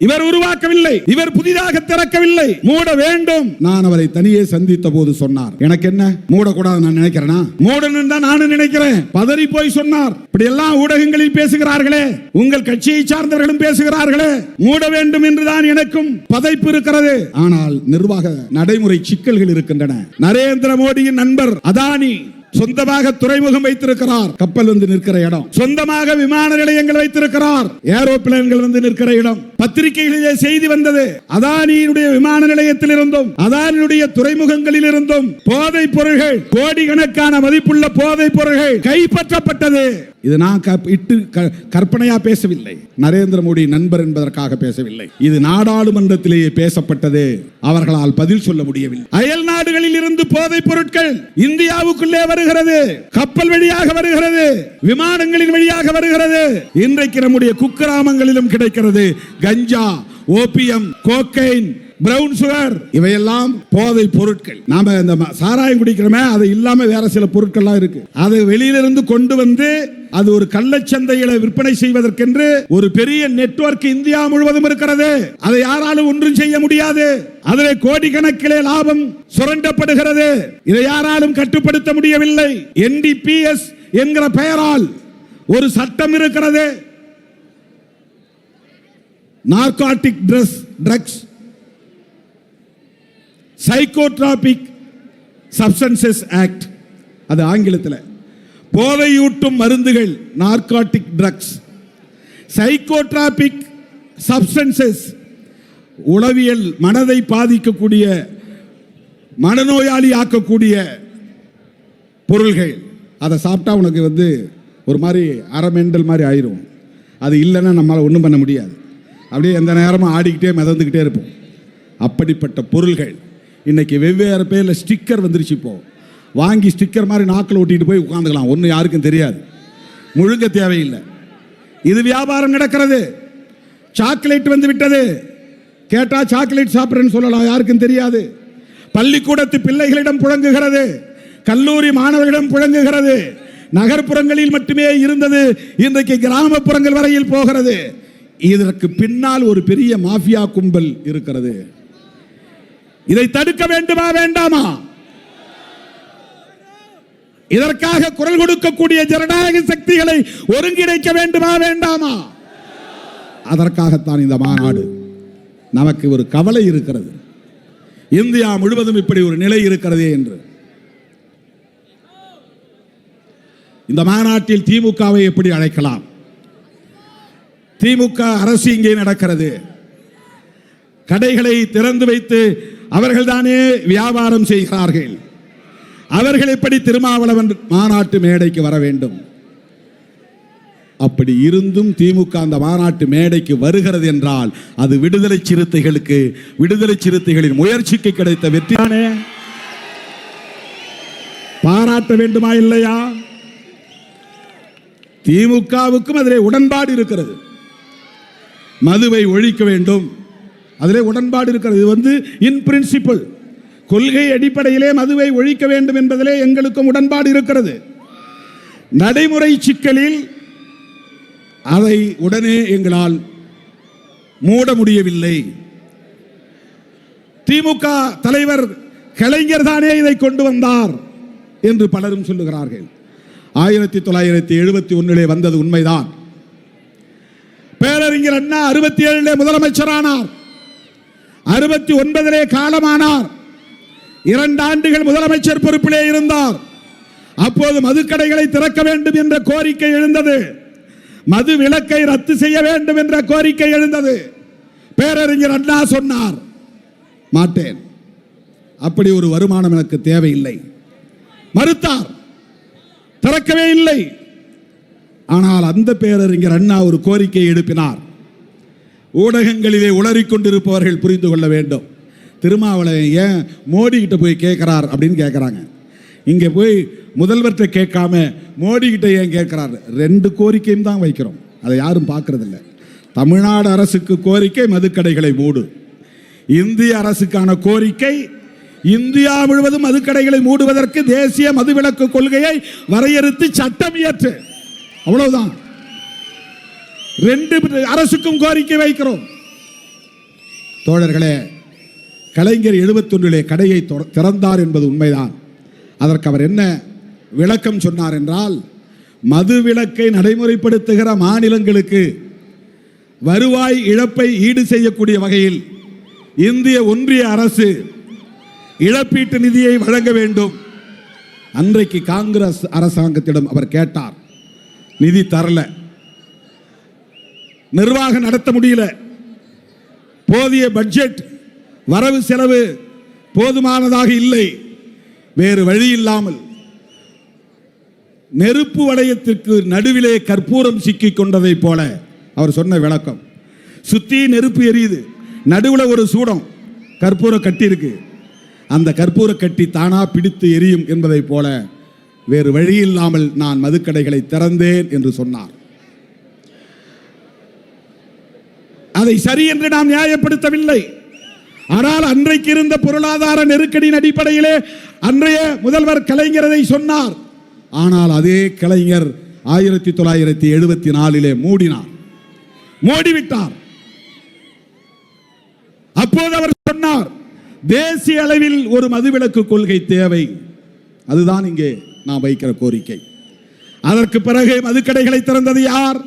இவர் உருவாக்கவில்லை. இவர் புதிதாக திறக்கவில்லை. மூட வேண்டும். நான் அவரை தனியே சந்தித்த போது சொன்னார். எனக்கு என்ன? மூடக்கூடாது நான் நினைக்கிறேனா? மூடணும் தான் நானும் நினைக்கிறேன். பதறி போய் சொன்னார். இப்படி எல்லாம் ஊடகங்களில் பேசுகிறார்களே. உங்கள் கட்சியை சார்ந்தவர்களும் பேசுகிறார்களே. மூட வேண்டும் என்றுதான் எனக்கும் பதைப்பு இருக்கிறது. ஆனால் நிர்வாக நடைமுறை சிக்கல்கள் இருக்கின்றன. நரேந்திர மோடியின் நண்பர் அதானி சொந்தமாக துறைமுகம் வைத்திருக்கிறார். கப்பல் வந்து நிற்கிற இடம். சொந்தமாக விமான நிலையங்கள் வைத்திருக்கிறார். ஏரோப்ளேன்கள் வந்து நிற்கிற இடம். பத்திரிகைகளிலே செய்தி வந்தது. அதானியினுடைய விமான நிலையத்தில் இருந்தும் அதானியுடைய துறைமுகங்களில் இருந்தும் போதைப் பொருள்கள் கோடிக்கணக்கான மதிப்புள்ள போதைப் பொருள்கள் கைப்பற்றப்பட்டது. இது நான் கப்- இட்டு க- கற்பனையா பேசவில்லை. நரேந்திர மோடி நண்பர் என்பதற்காக பேசவில்லை. இது நாடாளுமன்றத்திலேயே பேசப்பட்டது. அவர்களால் பதில் சொல்ல முடியவில்லை. அயல் நாடுகளில் இருந்து போதைப் பொருட்கள் இந்தியாவுக்குள்ளே வருகிறது. கப்பல் வழியாக வருகிறது. விமானங்களின் வழியாக வருகிறது. இன்றைக்கு நம்முடைய குக்கிராமங்களிலும் கிடைக்கிறது ganja opium cocaine brown sugar இவையெல்லாம் போதை பொருட்கள். நாம இந்த ம- சாராயம் குடிக்கிறோமே அது இல்லாம வேற சில பொருட்கள்லாம் இருக்கு. அதை வெளியிலிருந்து கொண்டு வந்து அது ஒரு கள்ளச்சந்தையில விற்பனை செய்வதற்கென்று ஒரு பெரிய நெட்வொர்க் இந்தியா முழுவதும் இருக்கிறது. அதை யாராலும் ஒன்றும் செய்ய முடியாது. அதில் கோடிக்கணக்கிலே லாபம் சுரண்டப்படுகிறது. இதை யாராலும் கட்டுப்படுத்த முடியவில்லை. என்டிபிஎஸ் என்கிற பெயரால் ஒரு சட்டம் இருக்கிறது. Narcotic dress drugs psychotropic substances act அது ஆங்கிலத்தில். போதையூட்டும் மருந்துகள் நார்காட்டிக் ட்ரக்ஸ் சைக்கோட்ராபிக் சப்ஸ்டன்சஸ் உளவியல் மனதை பாதிக்கக்கூடிய மனநோயாளி ஆக்கக்கூடிய பொருள்கள். அதை சாப்பிட்டா உனக்கு வந்து ஒரு மாதிரி அறமெண்டல் மாதிரி ஆயிரும். அது இல்லைன்னா நம்மளால் ஒன்றும் பண்ண முடியாது. அப்படியே எந்த நேரமும் ஆடிக்கிட்டே மிதந்துக்கிட்டே இருப்போம். அப்படிப்பட்ட பொருள்கள். இன்னைக்கு வெவ்வேறு பேரில் ஸ்டிக்கர் வந்துருச்சு இப்போ. வாங்கி ஸ்டிக்கர் மாதிரி நாக்கில் ஒட்டிட்டு போய் உட்காந்துக்கலாம். ஒன்றும் யாருக்கும் தெரியாது. முழுங்க தேவையில்லை. இது வியாபாரம் நடக்கிறது. சாக்லேட் வந்து விட்டது. கேட்டால் சாக்லேட் சாப்பிட்றேன்னு சொல்லலாம். யாருக்கும் தெரியாது. பள்ளிக்கூடத்து பிள்ளைகளிடம் புழங்குகிறது. கல்லூரி மாணவர்களிடம் புழங்குகிறது. நகர்ப்புறங்களில் மட்டுமே இருந்தது. இன்றைக்கு கிராமப்புறங்கள் வரையில் போகிறது. இதற்கு பின்னால் ஒரு பெரிய மாஃபியா கும்பல் இருக்கிறது. இதை தடுக்க வேண்டுமா வேண்டாமா? இதற்காக குரல் கொடுக்கக்கூடிய ஜனநாயக சக்திகளை ஒருங்கிணைக்க வேண்டுமா வேண்டாமா? அதற்காகத்தான் இந்த மாநாடு. நமக்கு ஒரு கவலை இருக்கிறது. இந்தியா முழுவதும் இப்படி ஒரு நிலை இருக்கிறது என்று. இந்த மாநாட்டில் திமுகவை எப்படி அழைக்கலாம்? திமுக அரசு இங்கே நடக்கிறது. கடைகளை திறந்து வைத்து அவர்கள்தானே வியாபாரம் செய்கிறார்கள். அவர்கள் எப்படி திருமாவளவன் மாநாட்டு மேடைக்கு வர வேண்டும்? அப்படி இருந்தும் திமுக அந்த மாநாட்டு மேடைக்கு வருகிறது என்றால் அது விடுதலை சிறுத்தைகளுக்கு விடுதலை சிறுத்தைகளின் முயற்சிக்கு கிடைத்த வெற்றியானே பாராட்ட வேண்டுமா இல்லையா? திமுகவுக்கும் அதிலே உடன்பாடு இருக்கிறது. மதுவை ஒழிக்க வேண்டும். அதிலே உடன்பாடு இருக்கிறது. இது வந்து இன் பிரின்சிபிள் கொள்கை அடிப்படையிலே மதுவை ஒழிக்க வேண்டும் என்பதிலே எங்களுக்கும் உடன்பாடு இருக்கிறது. நடைமுறை சிக்கலில் அதை உடனே எங்களால் மூட முடியவில்லை. திமுக தலைவர் கலைஞர் தானே இதை கொண்டு வந்தார் என்று பலரும் சொல்லுகிறார்கள். ஆயிரத்தி தொள்ளாயிரத்தி எழுபத்தி ஒன்னிலே வந்தது உண்மைதான். பேரறிஞர் அண்ணா அறுபத்தி ஏழிலே முதலமைச்சரானார். அறுபத்தி ஒன்பதிலே காலமானார். இரண்டு ஆண்டுகள் முதலமைச்சர் பொறுப்பிலே இருந்தார். அப்போது மதுக்கடைகளை திறக்க வேண்டும் என்ற கோரிக்கை எழுந்தது. மது விலக்கை ரத்து செய்ய வேண்டும் என்ற கோரிக்கை எழுந்தது. பேரறிஞர் அண்ணா சொன்னார் மாட்டேன். அப்படி ஒரு வருமானம் எனக்கு தேவையில்லை. மறுத்தார் திறக்கவே இல்லை. ஆனால் அந்த பேரறிஞர் அண்ணா ஒரு கோரிக்கை எழுப்பினார். ஊடகங்களிலே உளறிக்கொண்டிருப்பவர்கள் புரிந்து கொள்ள வேண்டும். திருமாவளவன் ஏன் மோடி கிட்ட போய் கேட்குறார் அப்படின்னு கேட்குறாங்க. இங்கே போய் முதல்வர்கிட்ட கேட்காம மோடி கிட்ட ஏன் கேட்குறார்? ரெண்டு கோரிக்கையும் தான் வைக்கிறோம். அதை யாரும் பார்க்கறதில்ல. தமிழ்நாடு அரசுக்கு கோரிக்கை மதுக்கடைகளை மூடு. இந்திய அரசுக்கான கோரிக்கை இந்தியா முழுவதும் மதுக்கடைகளை மூடுவதற்கு தேசிய மதுவிலக்கு கொள்கையை வரையறுத்து சட்டம் இயற்று. அவ்வளவுதான். ரெண்டு அரசுக்கும் கோரிக்கை வைக்கிறோம். தோழர்களே கலைஞர் எழுபத்தொன்றிலே கடையை திறந்தார் என்பது உண்மைதான். அதற்கு அவர் என்ன விளக்கம் சொன்னார் என்றால் மது விலக்கை நடைமுறைப்படுத்துகிற மாநிலங்களுக்கு வருவாய் இழப்பை ஈடு செய்யக்கூடிய வகையில் இந்திய ஒன்றிய அரசு இழப்பீட்டு நிதியை வழங்க வேண்டும். அன்றைக்கு காங்கிரஸ் அரசாங்கத்திடம் அவர் கேட்டார். நிதி தரல. நிர்வாகம் நடத்த முடியல. போதிய பட்ஜெட் வரவு செலவு போதுமானதாக இல்லை. வேறு வழி இல்லாமல் நெருப்பு வளையத்திற்கு நடுவிலே கற்பூரம் சிக்கிக் கொண்டதைப் போல அவர் சொன்ன விளக்கம். சுத்தி நெருப்பு எரியுது. நடுவுல ஒரு சூடம் கற்பூர கட்டி இருக்கு. அந்த கற்பூர கட்டி தானா பிடித்து எரியும் என்பதைப் போல வேறு வழி இல்லாமல் நான் மதுக்கடைகளை திறந்தேன் என்று சொன்னார். அதை சரி என்று நாம் நியாயப்படுத்தவில்லை. ஆனால் அன்றைக்கு இருந்த பொருளாதார நெருக்கடியின் அடிப்படையிலே அன்றைய முதல்வர் கலைஞரதை சொன்னார். ஆனால் அதே கலைஞர் ஆயிரத்தி தொள்ளாயிரத்தி எழுபத்தி நாலிலே மூடினார். மூடிவிட்டார். அப்போது அவர் சொன்னார் தேசிய அளவில் ஒரு மதுவிலக்கு கொள்கை தேவை. அதுதான் இங்கே நாம் வைக்கிற கோரிக்கை. அதற்கு பிறகு மதுக்கடைகளை திறந்தது யார்?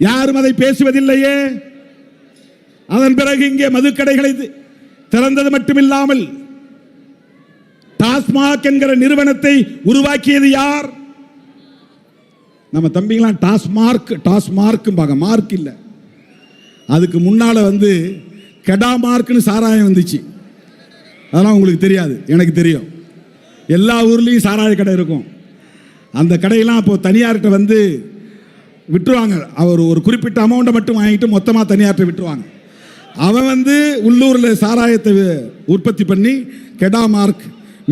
யாரும் அதை பேசுவதில்லையே. அதன் பிறகு இங்கே மதுக்கடைகளை திறந்தது மட்டுமில்லாமல் டாஸ்மாக் என்கிற நிறுவனத்தை உருவாக்கியது யார்? நம்ம தம்பிங்களாம் டாஸ்மார்க் டாஸ்மார்க்கும்பாங்க மார்க் இல்லை. அதுக்கு முன்னால வந்து கெடா மார்க்னு சாராயம் வந்துச்சு. அதெல்லாம் உங்களுக்கு தெரியாது எனக்கு தெரியும். எல்லா ஊர்லேயும் சாராய கடை இருக்கும். அந்த கடையெல்லாம் அப்போது தனியார்கிட்ட வந்து விட்டுருவாங்க. அவர் ஒரு குறிப்பிட்ட அமௌண்ட்டை மட்டும் வாங்கிட்டு மொத்தமாக தனியார்கிட்ட விட்டுருவாங்க. அவன் வந்து உள்ளூரில் சாராயத்தை உற்பத்தி பண்ணி கெடா மார்க்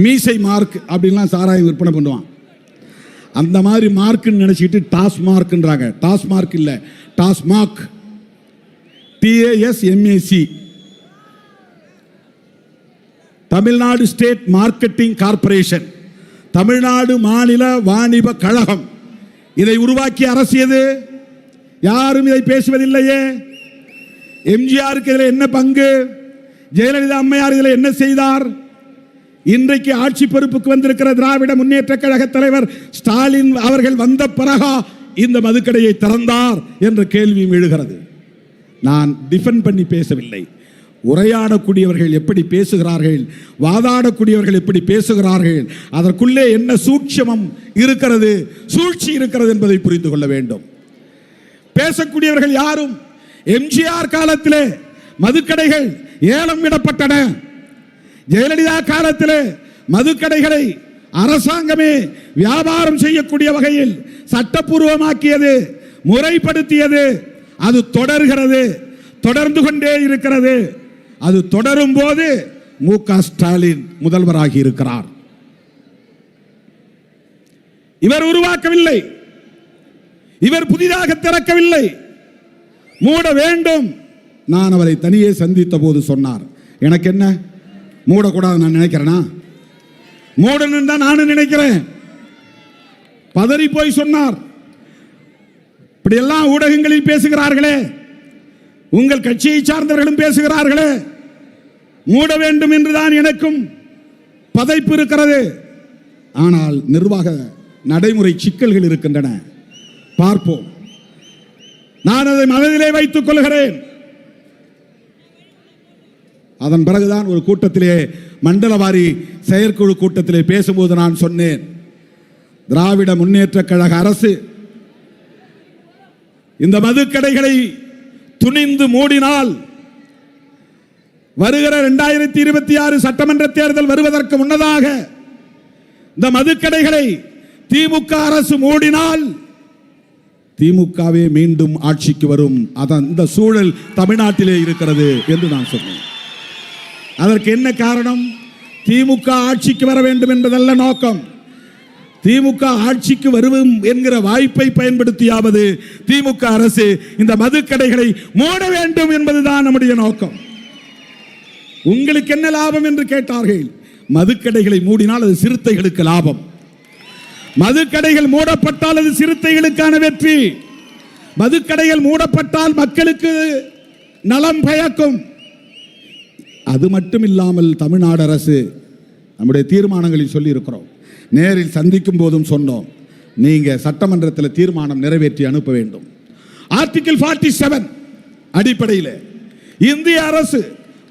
மீசை மார்க் அப்படின்லாம் சாராயம் விற்பனை பண்ணுவான். அந்த மாதிரி மார்க்குன்னு நினச்சிக்கிட்டு டாஸ்மார்க்ன்றாங்க. டாஸ்மார்க் இல்லை TASMAC. T A S M A C Tamil Nadu state marketing corporation Tamil Nadu மாநில வாணிப கழகம். இதை உருவாக்கிய அரசியது யாரும் இதை பேசுவதில்லையே. எம்ஜிஆருக்கு இதில் என்ன பங்கு? ஜெயலலிதா அம்மையார் இதில் என்ன செய்தார்? இன்றைக்கு ஆட்சி பொறுப்புக்கு வந்திருக்கிற திராவிட முன்னேற்ற கழக தலைவர் ஸ்டாலின் அவர்கள் வந்த பிறகா இந்த மதுக்கடையை திறந்தார் என்ற கேள்வியும் எழுகிறது. நான் டிஃபெண்ட் பண்ணி பேசவில்லை. உரையாடக்கூடியவர்கள் எப்படி பேசுகிறார்கள்? வாதாடக்கூடியவர்கள் எப்படி பேசுகிறார்கள்? அதற்குள்ளே என்ன சூட்சமம் இருக்கிறது? சூழ்ச்சி இருக்கிறது என்பதை புரிந்து கொள்ள வேண்டும். பேசக்கூடியவர்கள் யாரும் எம்ஜிஆர் காலத்திலே மதுக்கடைகள் ஏலம் விடப்பட்டன ஜெயலலிதா காலத்திலே மதுக்கடைகளை அரசாங்கமே வியாபாரம் செய்யக்கூடிய வகையில் சட்டப்பூர்வமாக்கியது முறைப்படுத்தியது. அது தொடர்கிறது தொடர்ந்து கொண்டே இருக்கிறது. அது தொடரும் போது மு க ஸ்டாலின் முதல்வராகி இருக்கிறார். இவர் உருவாக்கவில்லை. இவர் புதிதாக திறக்கவில்லை. மூட வேண்டும். நான் அவரை தனியே சந்தித்த போது சொன்னார். எனக்கு என்ன மூடக்கூடாது நான் நினைக்கிறேனா? மூடணும் தான் நானும் நினைக்கிறேன். பதறி போய் சொன்னார். இப்படியெல்லாம் ஊடகங்களில் பேசுகிறார்களே. உங்கள் கட்சியை சார்ந்தவர்களும் பேசுகிறார்களே. மூட வேண்டும் என்றுதான் எனக்கும் பதைப்பு இருக்கிறது. ஆனால் நிர்வாக நடைமுறை சிக்கல்கள் இருக்கின்றன. பார்ப்போம். நான் அதை மனதிலே வைத்துக் கொள்கிறேன். அதன் பிறகுதான் ஒரு கூட்டத்திலே மண்டலவாரி செயற்குழு கூட்டத்திலே பேசும்போது நான் சொன்னேன் திராவிட முன்னேற்ற கழக அரசு இந்த மதுக்கடைகளை துணிந்து மூடினால் வருகிற இரண்டாயிரத்தி இருபத்தி ஆறு சட்டமன்ற தேர்தல் வருவதற்கு முன்னதாக இந்த மதுக்கடைகளை திமுக அரசு மூடினால் திமுகவே மீண்டும் ஆட்சிக்கு வரும். அதன் இந்த சூழல் தமிழ்நாட்டிலே இருக்கிறது என்று நான் சொன்னேன். அதற்கு என்ன காரணம்? திமுக ஆட்சிக்கு வர வேண்டும் என்பதல்ல நோக்கம். திமுக ஆட்சிக்கு வருவோம் என்கிற வாய்ப்பை பயன்படுத்தியாவது திமுக அரசு இந்த மதுக்கடைகளை மூட வேண்டும் என்பதுதான் நம்முடைய நோக்கம். உங்களுக்கு என்ன லாபம் என்று கேட்டார்கள்? மதுக்கடைகளை மூடினால் அது சிறுத்தைகளுக்கு லாபம். மதுக்கடைகள் மூடப்பட்டால் அது சிறுத்தைகளுக்கான வெற்றி. மதுக்கடைகள் மூடப்பட்டால் மக்களுக்கு நலம் பயக்கும். அது மட்டும் இல்லாமல் தமிழ்நாடு அரசு நம்முடைய தீர்மானங்களில் சொல்லியிருக்கிறோம். நேரில் சந்திக்கும் போதும் சொன்னோம். நீங்க சட்டமன்றத்தில் தீர்மானம் நிறைவேற்றி அனுப்ப வேண்டும். ஆர்டிகிள் 47 செவன் அடிப்படையில் இந்திய அரசு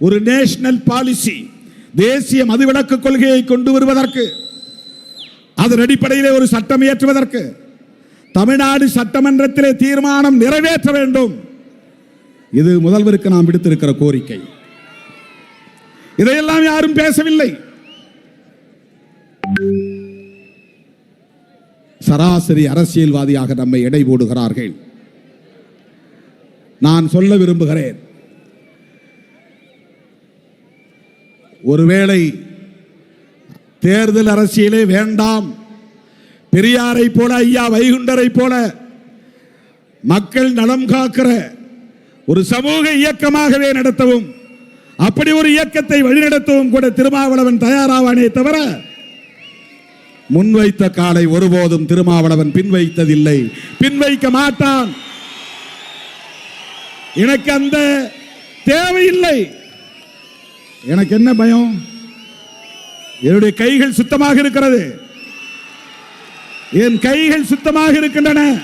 ஒரு நேஷனல் பாலிசி தேசிய மதுவிலக்கு கொள்கையை கொண்டு வருவதற்கு அதன் அடிப்படையிலே ஒரு சட்டம் இயற்றுவதற்கு தமிழ்நாடு சட்டமன்றத்திலே தீர்மானம் நிறைவேற்ற வேண்டும். இது முதல்வருக்கு நாம் விடுத்திருக்கிற கோரிக்கை. இதையெல்லாம் யாரும் பேசவில்லை. சராசரி அரசியல்வாதியாக நம்மை எடை போடுகிறார்கள். நான் சொல்ல விரும்புகிறேன். ஒருவேளை தேர்தல் அரசியலே வேண்டாம். பெரியாரை போல ஐயா வைகுண்டரை போல மக்கள் நலம் காக்கிற ஒரு சமூக இயக்கமாகவே நடத்தவும் அப்படி ஒரு இயக்கத்தை வழிநடத்தவும் கூட திருமாவளவன் தயாராவானே தவிர முன்வைத்த காலை ஒருபோதும் திருமாவளவன் பின்வைத்ததில்லை. பின்வைக்க மாட்டான். எனக்கு அந்த தேவையில்லை. எனக்கு என்ன பயம்? என்னுடைய கைகள் சுத்தமாக இருக்கிறது. என் கைகள் சுத்தமாக இருக்கின்றன.